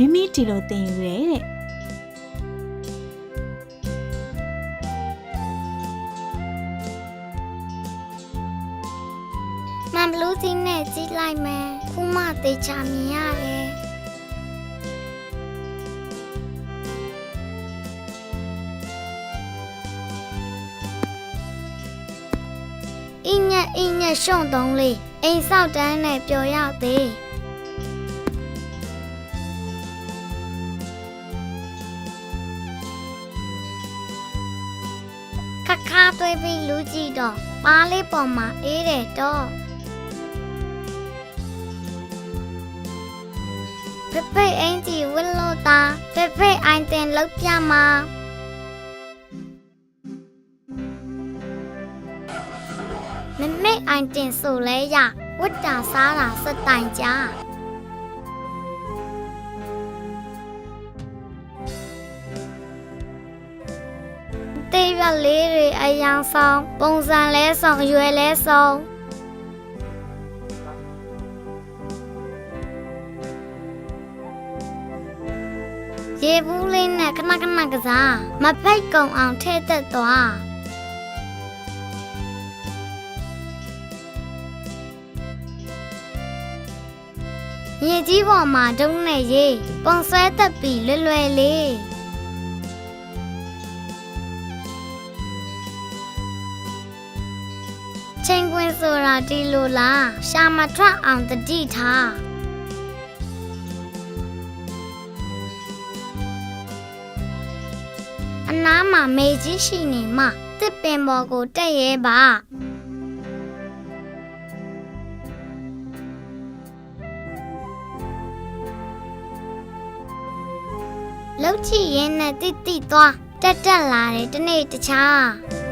မိမိဒီလိုသင်ယူတယ်တဲ့မန်ဘလူးစီးနဲ့ကြီးလိုက်မယ်ခုမှတေချာမြင်ရတယ်အင်းညက်အင်းညက်ရှုံသုံးလေးအိမ်ဆောက်တန်းနဲ့ပျော်ရောက်သေး ခက်ခါသွေးပြီးလူကြည့်တော့ပါးလေးပေါ်မှာအေးတယ်တော့ဖဖေးအင်ကြီးဝစ်လို့တာဖဖေးအိုင်တင်လောက်ပြမှာမမေအိုင်တင်ဆိုလဲရဝတ်တာစားတာစတိုင်ကြ တေးရလေးတွေအယောင်ဆောင်ပုံစံလဲဆောင်အရွယ်လဲဆောင်ရေဘူးလေးနဲ့ခဏခဏကစားမဖိတ်ကုံအောင်ထဲသက်သွားရေကြီးပေါ်မှာဒုံနဲ့ရေပုံဆွဲသက်ပြီးလွယ်လွယ်လေး ချိန်ခွင်ဆိုတာဒီလိုလားရှာမထွက်အောင်တတိထားအနားမှာမေကြီးရှိနေမှတစ်ပင်ပေါ်ကိုတက်ရဲပါလှုပ်ချီရင်းနဲ့တိတိသွားတက်တက်လာတယ်တနေ့တခြား